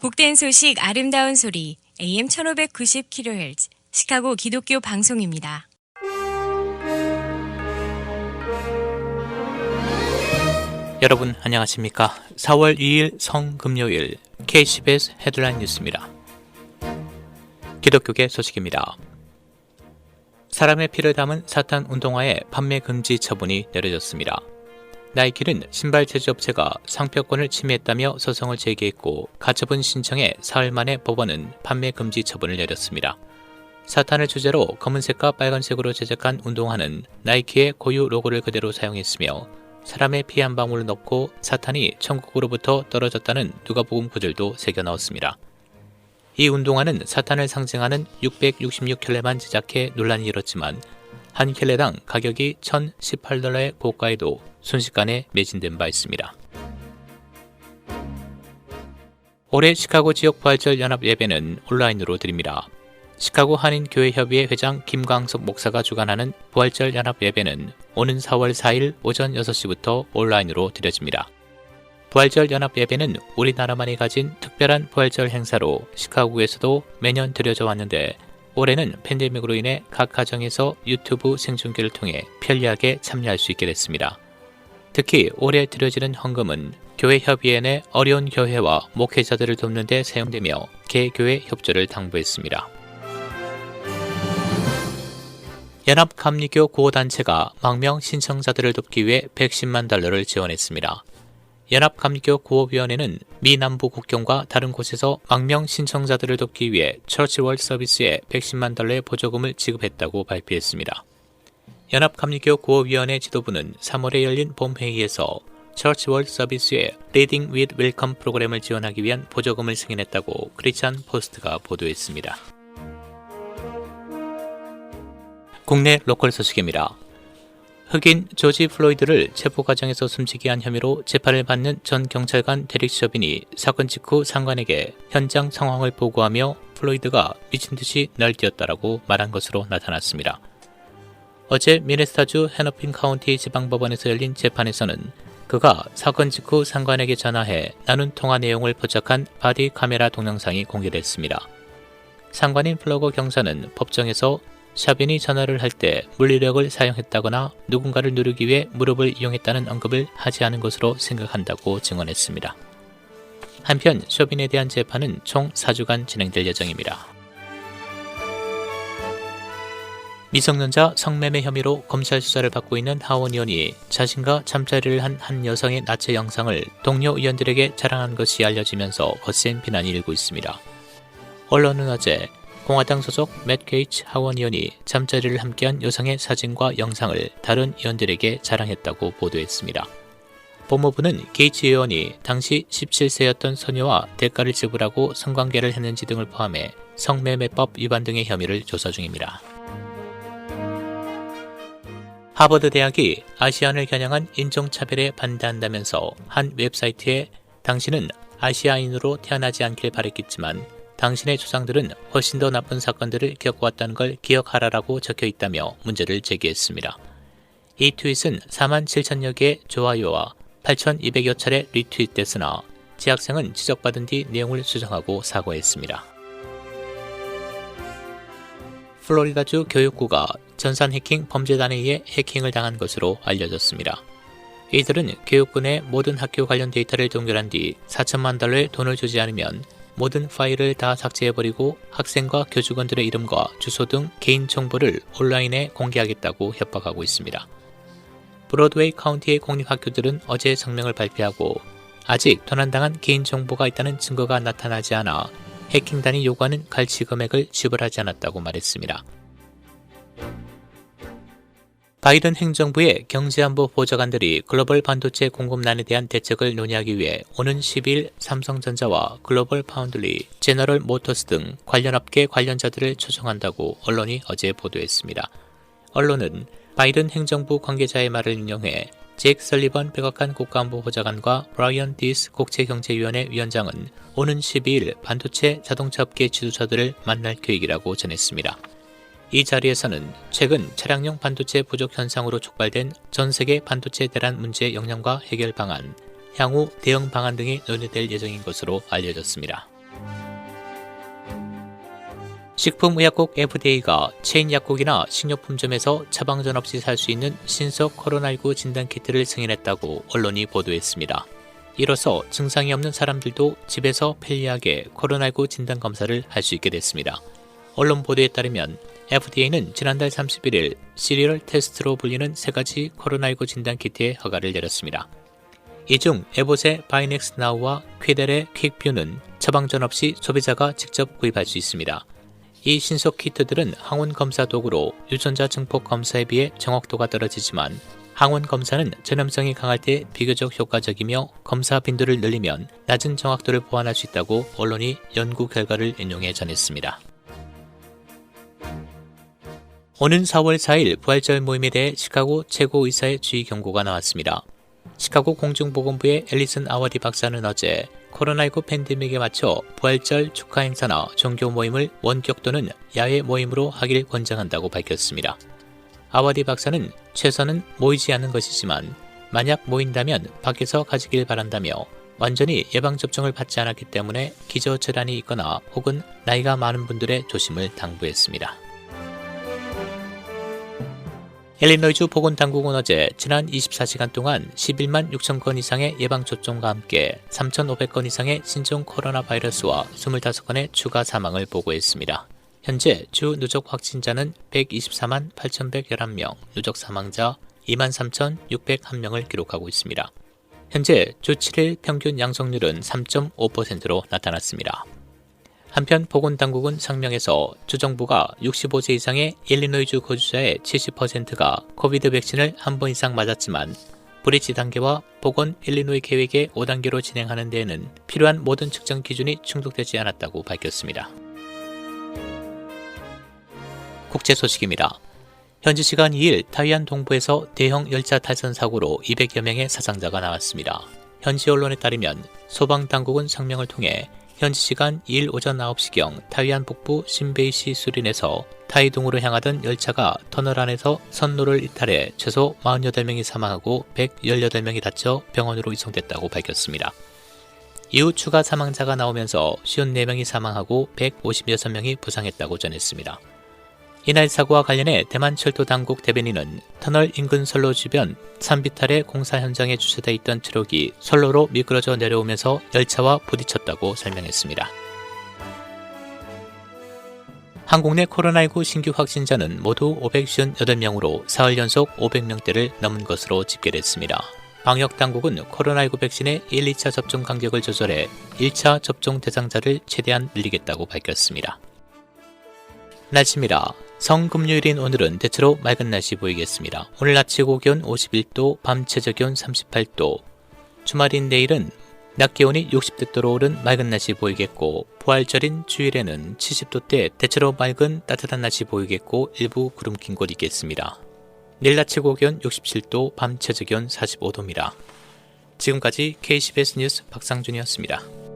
복된 소식 아름다운 소리 AM 1590kHz 시카고 기독교 방송입니다. 여러분 안녕하십니까? 4월 2일 성금요일 KCBS 헤드라인 뉴스입니다. 기독교계 소식입니다. 사람의 피를 담은 사탄 운동화의 판매 금지 처분이 내려졌습니다. 나이키는 신발 제조업체가 상표권을 침해했다며 소송을 제기했고 가처분 신청에 사흘 만에 법원은 판매 금지 처분을 내렸습니다. 사탄을 주제로 검은색과 빨간색으로 제작한 운동화는 나이키의 고유 로고를 그대로 사용했으며 사람의 피 한 방울을 넣고 사탄이 천국으로부터 떨어졌다는 누가복음 구절도 새겨 넣었습니다. 이 운동화는 사탄을 상징하는 666켤레만 제작해 논란이 일었지만 한 켤레당 가격이 1,018달러의 고가에도 순식간에 매진된 바 있습니다. 올해 시카고 지역 부활절 연합 예배는 온라인으로 드립니다. 시카고 한인교회협의회 회장 김광석 목사가 주관하는 부활절 연합 예배는 오는 4월 4일 오전 6시부터 온라인으로 드려집니다. 부활절 연합 예배는 우리나라만이 가진 특별한 부활절 행사로 시카고에서도 매년 드려져 왔는데 올해는 팬데믹으로 인해 각 가정에서 유튜브 생중계를 통해 편리하게 참여할 수 있게 됐습니다. 특히 올해 드려지는 헌금은 교회 협의회 내 어려운 교회와 목회자들을 돕는 데 사용되며 개교회 협조를 당부했습니다. 연합감리교 구호단체가 망명 신청자들을 돕기 위해 110만 달러를 지원했습니다. 연합감리교 구호위원회는 미 남부 국경과 다른 곳에서 망명 신청자들을 돕기 위해 처치월 서비스에 110만 달러의 보조금을 지급했다고 발표했습니다. 연합감리교 구호위원회 지도부는 3월에 열린 봄회의에서 처치월 서비스의 Reading with Welcome 프로그램을 지원하기 위한 보조금을 승인했다고 크리스찬 포스트가 보도했습니다. 국내 로컬 소식입니다. 흑인 조지 플로이드를 체포 과정에서 숨지게 한 혐의로 재판을 받는 전 경찰관 데릭 셔빈이 사건 직후 상관에게 현장 상황을 보고하며 플로이드가 미친 듯이 날뛰었다라고 말한 것으로 나타났습니다. 어제 미네스타주 헤너핀 카운티 지방법원에서 열린 재판에서는 그가 사건 직후 상관에게 전화해 나눈 통화 내용을 포착한 바디 카메라 동영상이 공개됐습니다. 상관인 플러거 경사는 법정에서 샤빈이 전화를 할 때 물리력을 사용했다거나 누군가를 누르기 위해 무릎을 이용했다는 언급을 하지 않은 것으로 생각한다고 증언했습니다. 한편 쇼빈에 대한 재판은 총 4주간 진행될 예정입니다. 미성년자 성매매 혐의로 검찰 수사를 받고 있는 하원 의원이 자신과 잠자리를 한 한 여성의 나체 영상을 동료 의원들에게 자랑한 것이 알려지면서 거센 비난이 일고 있습니다. 언론은 어제 공화당 소속 맷 게이츠 하원 의원이 잠자리를 함께한 여성의 사진과 영상을 다른 의원들에게 자랑했다고 보도했습니다. 법무부는 게이츠 의원이 당시 17세였던 소녀와 대가를 지불하고 성관계를 했는지 등을 포함해 성매매법 위반 등의 혐의를 조사 중입니다. 하버드 대학이 아시안을 겨냥한 인종차별에 반대한다면서 한 웹사이트에 당신은 아시아인으로 태어나지 않길 바랬겠지만 당신의 조상들은 훨씬 더 나쁜 사건들을 겪어왔다는 걸 기억하라라고 적혀 있다며 문제를 제기했습니다. 이 트윗은 4만 7천여 개의 좋아요와 8,200여 차례 리트윗됐으나 지학생은 지적받은 뒤 내용을 수정하고 사과했습니다. 플로리다주 교육부가 전산 해킹 범죄단에 의해 해킹을 당한 것으로 알려졌습니다. 이들은 교육부 내 모든 학교 관련 데이터를 동결한 뒤 4천만 달러의 돈을 주지 않으면 모든 파일을 다 삭제해버리고 학생과 교직원들의 이름과 주소 등 개인 정보를 온라인에 공개하겠다고 협박하고 있습니다. 브로드웨이 카운티의 공립학교들은 어제 성명을 발표하고 아직 도난당한 개인 정보가 있다는 증거가 나타나지 않아 해킹단이 요구하는 갈치 금액을 지불하지 않았다고 말했습니다. 바이든 행정부의 경제안보 보좌관들이 글로벌 반도체 공급난에 대한 대책을 논의하기 위해 오는 10일 삼성전자와 글로벌 파운드리, 제너럴 모터스 등 관련 업계 관련자들을 초청한다고 언론이 어제 보도했습니다. 언론은 바이든 행정부 관계자의 말을 인용해 잭 설리번 백악관 국가안보 보좌관과 브라이언 디스 국제경제위원회 위원장은 오는 12일 반도체 자동차 업계 지도자들을 만날 계획이라고 전했습니다. 이 자리에서는 최근 차량용 반도체 부족 현상으로 촉발된 전 세계 반도체 대란 문제 영향과 해결 방안, 향후 대응 방안 등이 논의될 예정인 것으로 알려졌습니다. 식품의약국 FDA가 체인 약국이나 식료품점에서 처방전 없이 살 수 있는 신속 코로나19 진단 키트를 승인했다고 언론이 보도했습니다. 이로써 증상이 없는 사람들도 집에서 편리하게 코로나19 진단 검사를 할 수 있게 됐습니다. 언론 보도에 따르면 FDA는 지난달 31일 시리얼 테스트로 불리는 세 가지 코로나19 진단 키트의 허가를 내렸습니다. 이 중 에보세 바이넥스 나우와 퀴델의 퀵뷰는 처방전 없이 소비자가 직접 구입할 수 있습니다. 이 신속 키트들은 항원 검사 도구로 유전자 증폭 검사에 비해 정확도가 떨어지지만 항원 검사는 전염성이 강할 때 비교적 효과적이며 검사 빈도를 늘리면 낮은 정확도를 보완할 수 있다고 언론이 연구 결과를 인용해 전했습니다. 오는 4월 4일 부활절 모임에 대해 시카고 최고의사의 주의 경고가 나왔습니다. 시카고 공중보건부의 앨리슨 아워디 박사는 어제 코로나19 팬데믹에 맞춰 부활절 축하 행사나 종교 모임을 원격 또는 야외 모임으로 하길 권장한다고 밝혔습니다. 아워디 박사는 최선은 모이지 않는 것이지만 만약 모인다면 밖에서 가지길 바란다며 완전히 예방접종을 받지 않았기 때문에 기저질환이 있거나 혹은 나이가 많은 분들의 조심을 당부했습니다. 일리노이주 보건당국은 어제 지난 24시간 동안 11만 6천 건 이상의 예방접종과 함께 3,500건 이상의 신종 코로나 바이러스와 25건의 추가 사망을 보고했습니다. 현재 주 누적 확진자는 124만 8,111명, 누적 사망자 2만 3,601명을 기록하고 있습니다. 현재 주 7일 평균 양성률은 3.5%로 나타났습니다. 한편 보건당국은 성명에서 주정부가 65세 이상의 일리노이주 거주자의 70%가 코비드 백신을 한 번 이상 맞았지만 브릿지 단계와 보건 일리노이 계획의 5단계로 진행하는 데에는 필요한 모든 측정 기준이 충족되지 않았다고 밝혔습니다. 국제 소식입니다. 현지 시간 2일 타이안 동부에서 대형 열차 탈선 사고로 200여 명의 사상자가 나왔습니다. 현지 언론에 따르면 소방 당국은 성명을 통해 현지 시간 2일 오전 9시경 타이안 북부 신베이시 수린에서 타이동으로 향하던 열차가 터널 안에서 선로를 이탈해 최소 48명이 사망하고 118명이 다쳐 병원으로 이송됐다고 밝혔습니다. 이후 추가 사망자가 나오면서 54명이 사망하고 156명이 부상했다고 전했습니다. 이날 사고와 관련해 대만 철도 당국 대변인은 터널 인근 선로 주변 산비탈의 공사 현장에 주차돼 있던 트럭이 선로로 미끄러져 내려오면서 열차와 부딪혔다고 설명했습니다. 한국 내 코로나19 신규 확진자는 모두 558명으로 사흘 연속 500명대를 넘은 것으로 집계됐습니다. 방역 당국은 코로나19 백신의 1, 2차 접종 간격을 조절해 1차 접종 대상자를 최대한 늘리겠다고 밝혔습니다. 날씨입니다. 성금요일인 오늘은 대체로 맑은 날씨 보이겠습니다. 오늘 낮 최고 기온 51도, 밤 최저 기온 38도. 주말인 내일은 낮 기온이 60도로 오른 맑은 날씨 보이겠고 부활절인 주일에는 70도대 대체로 맑은 따뜻한 날씨 보이겠고 일부 구름 낀 곳 있겠습니다. 내일 낮 최고 기온 67도, 밤 최저 기온 45도입니다. 지금까지 KCBS 뉴스 박상준이었습니다.